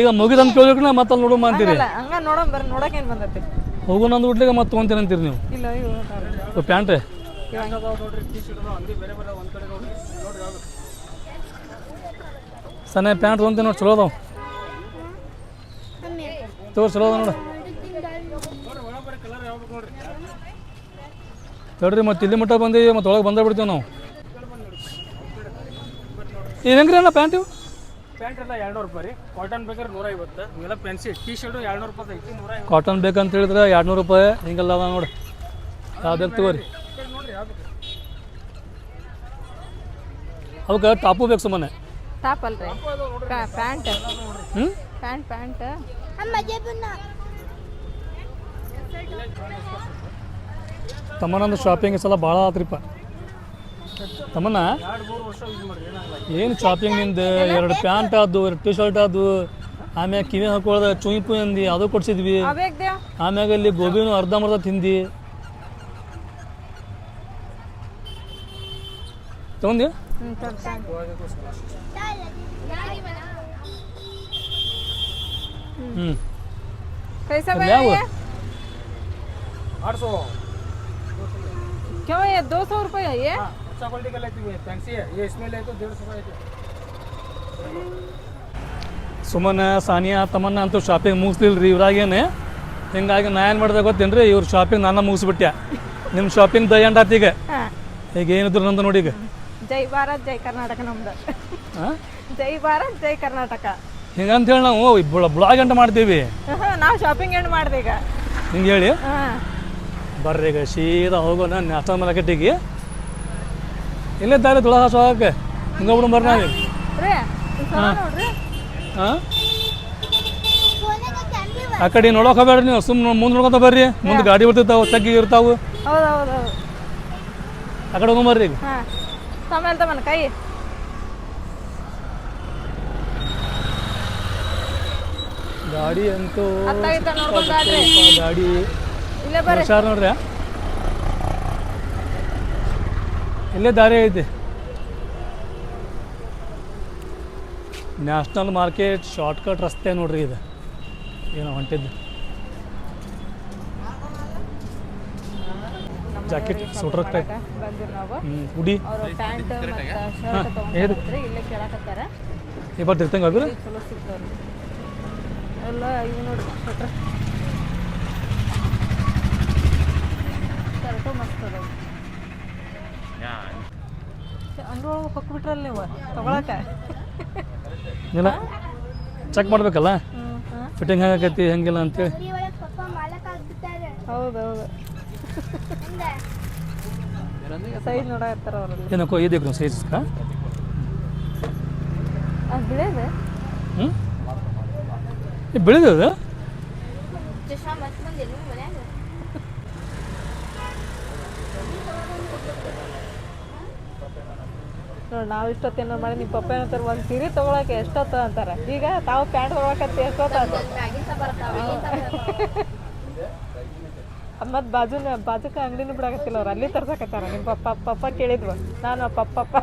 S2: ಈಗ ಮುಗಿದಂತ ಕೇಳಿದ್ರೆ ಮತ್ತೆ ಅಲ್ಲಿ ನೋಡಮ್ಮ ಅಂತೀರಿ.
S1: ಅಲ್ಲ ಹಂಗ ನೋಡಮ್ ಬರ್ರಿ ನೋಡಕ್ ಏನ್ ಬಂದೈತಿ.
S2: ಹೋಗೋಣ ಅಂದ್ ಹುಡ್ಲಿಗೆ ಮತ್ತೆ ತೊಗೊಂತೀನಿ ಅಂತೀರಿ ನೀವು.
S1: ಇಲ್ಲ ಇವು
S2: ಪ್ಯಾಂಟ್? ಸಣ್ಣ ಪ್ಯಾಂಟ್ ತೊಗೊಂತೀನಿ ನೋಡಿ ಚಲೋ ಅದಾವ. ತೋರ್ ಚಲೋ ಅದಾವ ನೋಡಿ. ತಡ್ರಿ ಮತ್ತೆ ಇಲ್ಲಿ ಮಟ್ಟ ಬಂದಿ ಮತ್ತೆ ಒಳಗೆ ಬಂದ ಬಿಡ್ತೀವಿ ನಾವು. ಇದು ಹೆಂಗ್ರಿ ಅಣ್ಣ ಪ್ಯಾಂಟ್
S3: ಪ್ಯಾಂಟ್ ಎಲ್ಲ ಎರಡ್ನೂರು ರೂಪಾಯಿ ರೀ. ಕಾಟನ್ ಬೇಕಾದ್ರೆ ನೂರ ಐವತ್ತು ಇವೆಲ್ಲ ಪೆನ್ಸಿ ಟಿ ಶರ್ಟು ರೂಪಾಯಿ ಐತಿ ನೂರ ಐವತ್ತು
S2: ಕಾಟನ್ ಬೇಕಂತ ಹೇಳಿದ್ರೆ ಎರಡು ನೂರು ರೂಪಾಯಿ ಹಿಂಗೆಲ್ಲ ಅದ ನೋಡಿ. ಯಾವ ಬೇಕು ತಗೋರಿ
S3: ನೋಡ್ರಿ ಯಾವ್ದು
S2: ಅವಕ್ಕೆ ಟಾಪು ಬೇಕು ಸುಮ್ಮನೆ.
S1: ಟಾಪ್ ಅಲ್ರಿ? ಪ್ಯಾಂಟ್.
S2: ಹ್ಞೂ
S1: ಪ್ಯಾಂಟ್ ಪ್ಯಾಂಟ್.
S2: ತಮ್ಮನಂದು ಶಾಪಿಂಗ್ ಸಲ ಭಾಳ ಆತ್ರಿಪ್ಪ. ತಮ್ಮನ ಏನು ಶಾಪಿಂಗ್ನಿಂದ? ಎರಡು ಪ್ಯಾಂಟ್ ಆದ್ದು ಎರಡು ಟಿ ಶರ್ಟ್ ಆದ್ವು ಆಮ್ಯಾಗ ಕಿವಿ ಹಾಕೊಳ್ಳೋದ ಚುಯಿಪು ಅಂದಿ ಅದು ಕೊಡ್ಸಿದ್ವಿ. ಆಮ್ಯಾಗ ಇಲ್ಲಿ ಗೋಬಿನೂ ಅರ್ಧಂಬರ್ಧ ತಿಂದಿ. ತಗೊಂಡಿ.
S1: ಹ್ಞೂ ತೋರಿ ಪ್ಯಾಂಟ್
S2: ಹ್ಞೂ
S1: कैसा
S2: अब
S1: भैया
S2: क्या हुआ?
S1: ये
S3: आठ सौ
S1: क्यों ये दो सौ रुपये है ये
S3: हाँ अच्छा क्वालिटी का लेती है फैंसी है ये इसमें ले तो डेढ़ सौ का है
S2: ಸುಮನ ಸಾನಿಯಾ ತಮ್ಮನ್ನ ಅಂತೂ ಶಾಪಿಂಗ್ ಮುಗಿಸ್ಲಿಲ್ಲ ರೀ ಇವ್ರಾಗೇನೆ ಹಿಂಗಾಗಿ ನಾ ಏನು ಮಾಡಿದೆ ಗೊತ್ತೇನ್ರಿ ಇವ್ರ ಶಾಪಿಂಗ್ ನಾನು ಮುಗಿಸ್ಬಿಟ್ಟೆ ನಿಮ್ಮ ಶಾಪಿಂಗ್ ದಯ್ಯಂಡ್ ಆತ್ ಈಗ
S1: ಹಾಂ
S2: ಈಗ ಏನಿದ್ರು ನಂದು ನೋಡಿ ಈಗ
S1: ಜೈ ಭಾರತ್ ಜೈ ಕರ್ನಾಟಕ ನಮ್ದು.
S2: ಹಾಂ
S1: ಜೈ ಭಾರತ್ ಜೈ ಕರ್ನಾಟಕ.
S2: ಹಿಂಗಂತೇಳಿ ನಾವು ಬ್ಲಾಗ್ ಎಂಟ ಮಾಡ್ತೀವಿ.
S1: ನಾವು ಶಾಪಿಂಗ್ ಎಂಡ್ ಮಾಡಿದೆ ಈಗ.
S2: ಹಿಂಗೆ ಹೇಳಿ?
S1: ಹಾಂ.
S2: ಬರ್ರಿ ಈಗ ಸೀದಾ ಹೋಗೋಣ ನಾಷ್ಟ ಮಾರ್ಕೆಟಿಗೆ ಇಲ್ಲೇ ದಾರಿ ತುಳ ಹಾಸು ಹೋಗಕ್ಕೆ ಹಿಂಗೆ ಬಿಡು ಬರ್ರಿ ನಾವು ಹಾಂ. ಆ? ಕಡೆ ನೋಡೋಕೆ ಹೋಗ್ಬೇಡ್ರಿ ನೀವು ಸುಮ್ಮನೆ ಮುಂದೆ ನೋಡ್ಕೊತ ಬರ್ರಿ. ಮುಂದೆ ಗಾಡಿ ಬರ್ತಿರ್ತಾವೆ ತಗ್ಗಿ ಇರ್ತಾವೆ.
S1: ಹೌದು ಹೌದು ಹೌದು.
S2: ಆ ಕಡೆ ಹೋಗ್ಬರ್ರಿ ಈಗ.
S1: ತಮ್ಮ ತಮ್ಮನ ಕೈ
S2: ಗಾಡಿ ಅಂತೂ
S1: ಅತ್ತಾಗಿತ್ತ ನೋಡ್ಕೊಂಡ್ ಬಾರ್ರಿ.
S2: ಗಾಡಿ.
S1: ಇಲ್ಲೇ ಬರ್ರಿ.
S2: ಹುಷಾರ್ ನೋಡ್ರಿ ಇಲ್ಲೇ ದಾರಿ ಐತಿ. ನ್ಯಾಷನಲ್ ಮಾರ್ಕೆಟ್ ಶಾರ್ಟ್ಕಟ್ ರಸ್ತೆ ನೋಡ್ರಿ ಇದು. ಏನೋ ಹೊಂಟಿದ್ದು ಜಾಕೆಟ್ ಸೂಟ್ರ್ ಟೈಪ್
S1: ಬಂದಿರಿ ನಾವು
S2: ಹ್ಞೂ ಹುಡಿ
S1: ಅವರು ಪ್ಯಾಂಟ್ ಮತ್ತು ಶರ್ಟ್ ತೊಗೊಂಡ್ರಿ ಇಲ್ಲೇ ಕೇಳಕತ್ತಾರ
S2: ಈ ಬರ್ತಿರ್ತಂಗೆ ಆಗಿರ
S1: ಇದು ಚಲೋ ಸಿಗ್ತಾವ್ರಿ ಎಲ್ಲ ಇವು ನೋಡ್ರಿ ಶರ್ಟ್ ಸ್ವೆಟರ್ ಹೊಕ್ಬಿಟ್ರಲ್ಲ ನೀವು ತಗೊಳಕ.
S2: ಇಲ್ಲ ಚೆಕ್ ಮಾಡ್ಬೇಕಲ್ಲ? ಫಿಟ್ಟಿಂಗ್ ಹೆಂಗಾಕೈತಿ ಹೆಂಗಿಲ್ಲ ಅಂತೇಳಿ.
S4: ಅಂಗಡಿ
S1: ಸೈಜ್ ನೋಡಕತ್ತಾರ ಅವರಲ್ಲಿ
S2: ಏನಕ್ಕೋ ಇದಕ್ಕೆ ಸೈಜ್ ಕಾ?
S1: ಅದು ಬಿಳಿದೆ?
S2: ಹ್ಞೂ ಬೆಳೆದ
S1: ನೋಡಿ ನಾವು ಇಷ್ಟೊತ್ತೇನೋ ಮಾಡಿ ನಿಮ್ಮ ಪಪ್ಪ ಏನಂತಾರೆ ಒಂದು ಸೀರೆ ತೊಗೊಳಕ್ಕೆ ಎಷ್ಟೊತ್ತು ಅಂತಾರೆ. ಈಗ ತಾವು ಪ್ಯಾಂಟ್ ತೊಗೊಳಕತ್ತಿ ಎಷ್ಟೊತ್ತು ಅಂತ ಮತ್ತು ಬಾಜುನ ಬಾಜುಕ ಅಂಗಡಿನೂ ಬಿಡಾಕತ್ತಿಲ್ಲ ಅವ್ರು. ಅಲ್ಲಿ ತರ್ಸಕತ್ತಾರ. ನಿಮ್ಮ ಪಪ್ಪ ಪಪ್ಪ ಕೇಳಿದ್ವ. ನಾನು ಪಪ್ಪ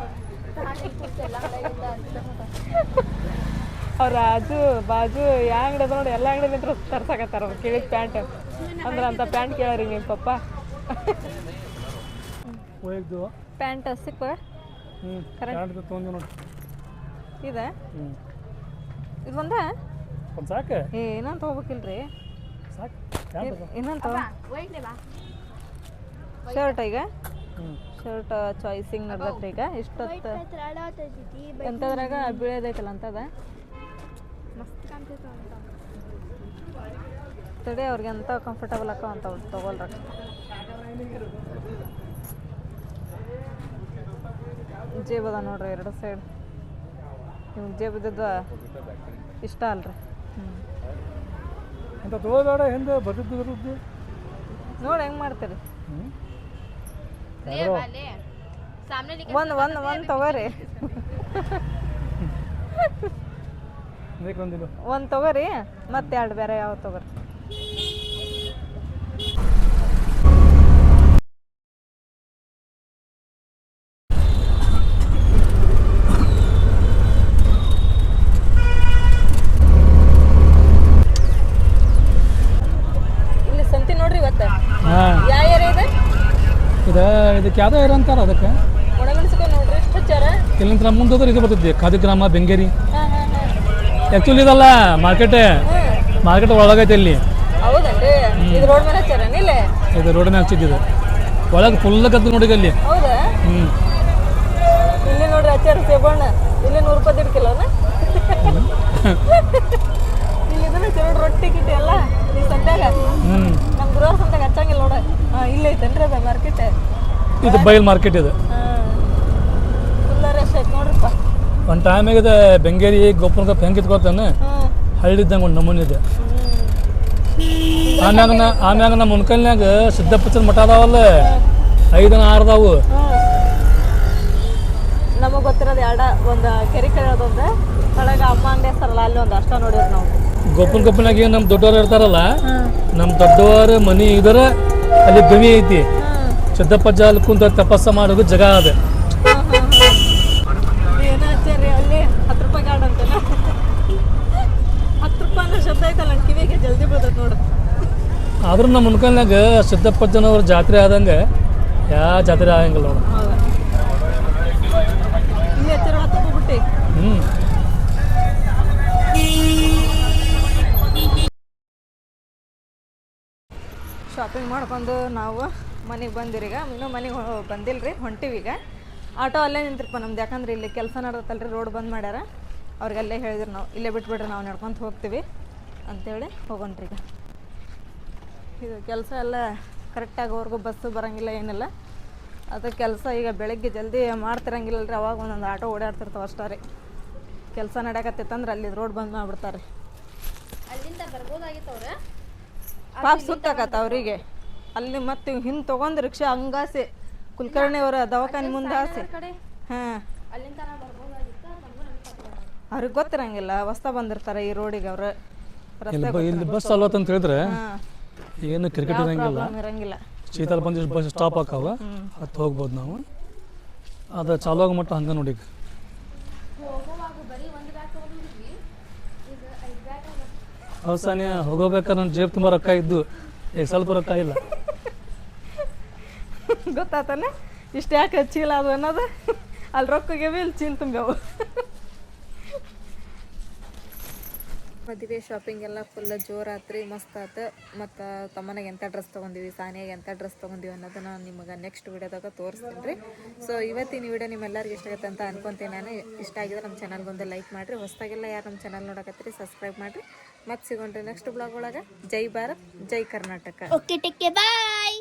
S1: ಅವ್ರ ಆಜು ಬಾಜು ಯಾ ಅಂಗಡಿ ಅದ ನೋಡಿ ಎಲ್ಲ ಅಂಗಡಿ ನಿಂತ್ರ ತರ್ಸಕತ್ತಾರ ಅವ್ರು. ಕೇಳಿದ ಪ್ಯಾಂಟ್. ಅಂದ್ರೆ ಅಂತ ಪ್ಯಾಂಟ್ ಕೇಳರಿ ನಿಮ್ಮ ಪಪ್ಪ.
S2: ಒಯ್ದು
S1: ಪ್ಯಾಂಟ್ ಸಿಕ್ಕ ಇದೆ? ಇದು ಒಂದ?
S2: ಒಂದು ಸಾಕು?
S1: ಏನಂತ ಹೋಗ್ಬೇಕಿಲ್ರಿ?
S2: ಸಾಕು.
S1: ಇನ್ನೊಂದು ತಗೋ.
S4: ಒಯ್ಟ್ಲೆ ಬಾ.
S1: ಶರ್ಟ್ ಈಗ? ಶರ್ಟ್ ಚಾಯ್ಸಿಂಗ್ ನಡ್ದತ್ರಿ ಈಗ? ಇಷ್ಟೊತ್ತು
S4: ಎಂತದ್ರಾಗ
S1: ಎಂಥದ್ರಾಗ ಬೀಳೋದೈತಲ್ಲ ಅಂತದ?
S4: ಮಸ್ತ್ ಕಾಣ್ತೈತಿ ಅಂತ.
S1: ತಡಿ ಅವ್ರಿಗೆ ಎಂತ ಕಂಫರ್ಟಬಲ್ ಅಕ್ಕ ಅಂತ ತಗೊಳ್ರ ಜೇಬ್ ಅದ ನೋಡ್ರಿ ಎರಡು ಸೈಡ್ ನಿಮ್ಗೆ ಜೇಬದ ಇದ್ದದ್ದು ಇಷ್ಟ ಅಲ್ರಿ. ಹ್ಞೂ
S2: ಅಂತ ತಗೋಬೇಡ ಹಿಂದೆ ಬರ್ತಿದ್ದು ಬರುತ್ತೆ
S1: ನೋಡಿ ಹೆಂಗೆ ಮಾಡ್ತೀರಿ. ಒಂದು ಒಂದು ಒಂದು ತಗೋರಿ. ಒಂದು ತಗೋರಿ ಮತ್ತೆ ಎರಡು ಬೇರೆ ಯಾವ ತಗೋರಿ ಇಲ್ಲಿ ಸಂತಿ ನೋಡ್ರಿ ಇವತ್ತು
S2: ಹಾಂ
S1: ಯಾವ ಏರಿಯಾ ಇದೆ
S2: ಇದು ಯಾವ್ದೋ ಅಂತಾರ ಅದಕ್ಕೆ. ಇಲ್ಲಂತರ ಮುಂದೆ ಇದು ಬರ್ತೈತಿ ಖಾದಿಗ್ರಾಮ ಬೆಂಗೇರಿ. ಆ್ಯಕ್ಚುಲಿ ಇದಲ್ಲ ಮಾರ್ಕೆಟ್ ಮಾರ್ಕೆಟ್ ಒಳಗೈತೆ ಇಲ್ಲಿ.
S1: ಇದು ರೋಡ್ ಮೇಲೆ
S2: ಹಚ್ಚಿದ್ದು ಒಳಗೆ ಫುಲ್ ಕದ್ದು ನೋಡಿ ಅಲ್ಲಿ
S1: ಹೌದಾ?
S2: ಹ್ಞೂ
S1: ಇಲ್ಲಿ ನೋಡ್ರಿ ಹಚ್ಚಾರ ಸೇಬಣ್ಣ. ಇಲ್ಲಿ ನೂರು ರೂಪಾಯಿ ದಿಡ್ ಕಿಲೋನ? ಇಲ್ಲಿ ಇದನ್ನ ಚಲೋ ರೊಟ್ಟಿ ಗಿಟ್ಟಿ ಎಲ್ಲ. ಈ ಸಂತ್ಯಾಗ
S2: ಹ್ಞೂ
S1: ನಮ್ಮ ಗುರುವಾರ ಸಂತ್ಯಾಗ ಹಚ್ಚಂಗಿಲ್ಲ ನೋಡ ಇಲ್ಲೇ ಐತೇನ್ರಿ ಅದ ಮಾರ್ಕೆಟ್.
S2: ಇದು ಬಯಲ್ ಮಾರ್ಕೆಟ್ ಇದು. ಒಂದು ಟೈಮ್ ಆಗಿದೆ ಬೆಂಗೇರಿ ಗೋಪುರ ಕಪ್ ಹೆಂಗೆ ಇಟ್ಕೊತಾನೆ
S1: ಹಾಂ.
S2: ಹಳ್ಳಿದ್ದಂಗೆ ಒಂದು ನಮೂನಿ ಇದೆ. ಆಮ್ಯಾಗ ನಾ ಆಮ್ಯಾಗ ನಮ್ಮ ಮುನ್ಕಲ್ನ್ಯಾಗ ಸಿದ್ದಪ್ಪಚ್ಚನ ಮಠ ಅದಾವಲ್ಲ? ಐದನ ಆರದಾವು
S1: ನಮಗೆ ಗೊತ್ತಿರೋದು ಎರಡ ಒಂದು ಕೆರೆ ಕೇಳೋದೊಂದು ಒಳಗೆ ಅಮ್ಮ ಅಂಗಡಿ ಹೆಸರಲ್ಲ ಅಲ್ಲಿ ಒಂದು ಅಷ್ಟ ನೋಡಿದ್ರು ನಾವು.
S2: ಗೋಪುರ ಏನು ನಮ್ಮ ದೊಡ್ಡವರು ಇರ್ತಾರಲ್ಲ ನಮ್ಮ ದೊಡ್ಡವರ ಮನಿ ಇದ್ರೆ ಅಲ್ಲಿ ಭೂಮಿ ಐತಿ. ಸಿದ್ದಪ್ಪಜ್ಜ ಅಲ್ಲಿ ಕುಂತ ತಪಸ್ಸ ಮಾಡೋದು ಜಗ ಅದ. ಆದ್ರೂ ನಮ್ಮ ಮುನ್ಕಲ್ನ್ಯಾಗ ಸಿದ್ದಪ್ಪಜ್ಜನವ್ರ ಜಾತ್ರೆ ಆದಂಗ ಯಾ ಜಾತ್ರೆ ಆಗಂಗಿಲ್ಲ ನೋಡು. ಹ್ಞೂ
S1: ಶಾಪಿಂಗ್ ಮಾಡ್ಕೊಂಡು ನಾವು ಮನೆಗೆ ಬಂದಿರಿ ಈಗ. ಇನ್ನೂ ಮನೆಗೆ ಬಂದಿಲ್ಲ ರೀ ಹೊಂಟಿವಿ ಈಗ. ಆಟೋ ಅಲ್ಲೇ ನಿಂತಿರಪ್ಪ ನಮ್ದು. ಯಾಕಂದ್ರೆ ಇಲ್ಲಿ ಕೆಲಸ ನಡೆದತ್ತಲ್ರಿ ರೋಡ್ ಬಂದ್ ಮಾಡ್ಯಾರ. ಅವ್ರಿಗೆಲ್ಲೇ ಹೇಳಿದ್ರು ನಾವು ಇಲ್ಲೇ ಬಿಟ್ಬಿಡ್ರಿ ನಾವು ನಡ್ಕೊತ ಹೋಗ್ತೀವಿ ಅಂತೇಳಿ ಹೋಗೋಣ್ರಿ ಈಗ. ಇದು ಕೆಲಸ ಎಲ್ಲ ಕರೆಕ್ಟಾಗೋವರೆಗೂ ಬಸ್ಸು ಬರೋಂಗಿಲ್ಲ ಏನಿಲ್ಲ. ಅದು ಕೆಲಸ ಈಗ ಬೆಳಗ್ಗೆ ಜಲ್ದಿ ಮಾಡ್ತಿರಂಗಿಲ್ಲರಿ ಅವಾಗ ಒಂದೊಂದು ಆಟೋ ಓಡಾಡ್ತಿರ್ತಾವೆ ಅಷ್ಟೇ ರೀ. ಕೆಲಸ ನಡೆಯಕತ್ತೈತಂದ್ರೆ ಅಲ್ಲಿ ರೋಡ್ ಬಂದ್ ಮಾಡ್ಬಿಡ್ತಾರೆ ಪಾಪ ಸುತ್ತಾಕತ್ತ ಅವರಿಗೆ. ಅಲ್ಲಿ ಮತ್ತೆ ಹಿಂದೆ ತೊಗೊಂಡು ರಿಕ್ಷಾ ಹಂಗಾಸೆ ಕುಲಕರ್ಣಿ ಅವರ ದವಾಖಾನೆ ಮುಂದೆ ಆಸೆ. ಹಾಂ. ಅವ್ರಿಗೆ ಗೊತ್ತಿರಂಗಿಲ್ಲ ಹೊಸ್ತಾ ಬಂದಿರ್ತಾರೆ ಈ ರೋಡಿಗೆ ಅವರು.
S2: ಇಲ್ಲಿ ಬಸ್ ಅಲ್ವತ್ತು ಅಂತ ಹೇಳಿದ್ರೆ ಏನು ಕ್ರಿಕೆಟ್ ಇರಂಗಿಲ್ಲ.
S1: ಇರಂಗಿಲ್ಲ.
S2: ಶೀತಲ ಬಂದು ಬಸ್ ಸ್ಟಾಪ್ ಹಾಕಾವ ಹತ್ತು ಹೋಗ್ಬೋದು ನಾವು. ಅದು ಚಾಲು ಆಗ ಮಟ್ಟ ಹಂಗೆ ನೋಡಿ ಈಗ.
S4: ಹೋಗುವಾಗ ಬರೀ ಒಂದು ಬ್ಯಾಗ್ ತೊಗೊಂಡಿದ್ವಿ ಈಗ ಐದು ಬ್ಯಾಗ್
S2: ಅವಸಾನೆ ಹೋಗೋಬೇಕಾದ್ರೆ ನನ್ನ ಜೇಬ್ ತುಂಬ ರೊಕ್ಕ ಇದ್ದು ಈಗ ಸ್ವಲ್ಪ ರೊಕ್ಕ ಇಲ್ಲ.
S1: ಗೊತ್ತಾತನ ಇಷ್ಟು ಯಾಕೆ ಚೀಲ ಅದು ಅನ್ನೋದು? ಅಲ್ಲಿ ರೊಕ್ಕಗೆ ಇಲ್ಲಿ ಚೀಲ ತುಂಬ್ಯಾವು. ಮದುವೆ ಶಾಪಿಂಗ್ ಎಲ್ಲ ಫುಲ್ ಜೋರಾತ್ರಿ ಮಸ್ತ್ ಆತು. ಮತ್ತು ತಮ್ಮನಾಗ ಎಂಥ ಡ್ರೆಸ್ ತೊಗೊಂಡಿವಿ ಸಾನಿಯಾಗ ಎಂಥ ಡ್ರೆಸ್ ತೊಗೊಂಡಿವಿ ಅನ್ನೋದನ್ನ ನಿಮಗೆ ನೆಕ್ಸ್ಟ್ ವಿಡಿಯೋದಾಗ ತೋರಿಸ್ತೀನಿ ರೀ. ಸೊ ಇವತ್ತಿನ ವಿಡಿಯೋ ನಿಮ್ಮೆಲ್ಲರಿಗೂ ಇಷ್ಟ ಆಗುತ್ತೆ ಅಂತ ಅನ್ಕೊತೀನಿ ನಾನು. ಇಷ್ಟ ಆಗಿದ್ರೆ ನಮ್ಮ ಚಾನಲ್ಗೆ ಒಂದು ಲೈಕ್ ಮಾಡಿರಿ. ಹೊಸ್ದಾಗೆಲ್ಲ ಯಾರು ನಮ್ಮ ಚಾನಲ್ ನೋಡಕತ್ತೀರಿ ಸಬ್ಸ್ಕ್ರೈಬ್ ಮಾಡಿರಿ. ಮತ್ತೆ ಸಿಗೋಣ್ರಿ ನೆಕ್ಸ್ಟ್ ಬ್ಲಾಗ್ ಒಳಗೆ. ಜೈ ಭಾರತ್ ಜೈ ಕರ್ನಾಟಕ.
S4: Okay bye